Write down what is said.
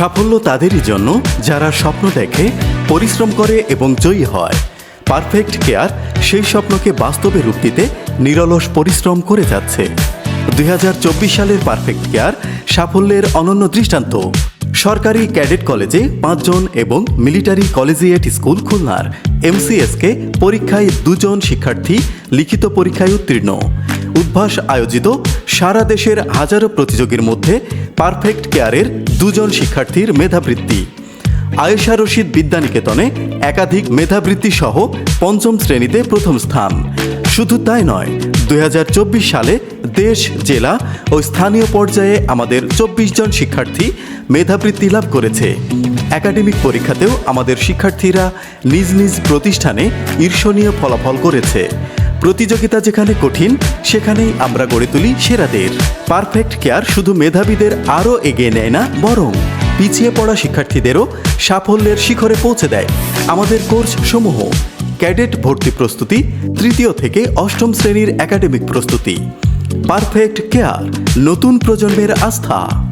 সাফল্য তাদেরই জন্য যারা স্বপ্ন দেখে, পরিশ্রম করে এবং জয়ী হয়। পারফেক্ট কেয়ার সেই স্বপ্নকে বাস্তবে রূপ দিতে নিরলস পরিশ্রম করে যাচ্ছে। দুই হাজার চব্বিশ সালের পারফেক্ট কেয়ার সাফল্যের অনন্য দৃষ্টান্ত। সরকারি ক্যাডেট কলেজে পাঁচজন এবং মিলিটারি কলেজিয়েট স্কুল খুলনার এমসিএসকে পরীক্ষায় দুজন শিক্ষার্থী লিখিত পরীক্ষায় উত্তীর্ণ। উদ্ভাস আয়োজিত সারা দেশের হাজারো প্রতিযোগীর মধ্যে পারফেক্ট কেয়ারের দুজন শিক্ষার্থীর মেধাবৃত্তি। আয়েশা রশিদ বিদ্যানিকেতনে একাধিক মেধাবৃত্তি সহ পঞ্চম শ্রেণীতে প্রথম স্থান। শুধু তাই নয়, দুই সালে দেশ, জেলা ও স্থানীয় পর্যায়ে আমাদের চব্বিশ জন শিক্ষার্থী মেধাবৃত্তি লাভ করেছে। একাডেমিক পরীক্ষাতেও আমাদের শিক্ষার্থীরা নিজ নিজ প্রতিষ্ঠানে ঈর্ষণীয় ফলাফল করেছে। প্রতিযোগিতা যেখানে কঠিন, সেখানেই আমরা গড়ে তুলি সেরাদের। পারফেক্ট কেয়ার শুধু মেধাবীদের আরও এগিয়ে নেয় না, বরং পিছিয়ে পড়া শিক্ষার্থীদেরও সাফল্যের শিখরে পৌঁছে দেয়। আমাদের কোর্স সমূহ, ক্যাডেট ভর্তি প্রস্তুতি, তৃতীয় থেকে অষ্টম শ্রেণির একাডেমিক প্রস্তুতি। পারফেক্ট কেয়ার, নতুন প্রজন্মের আস্থা।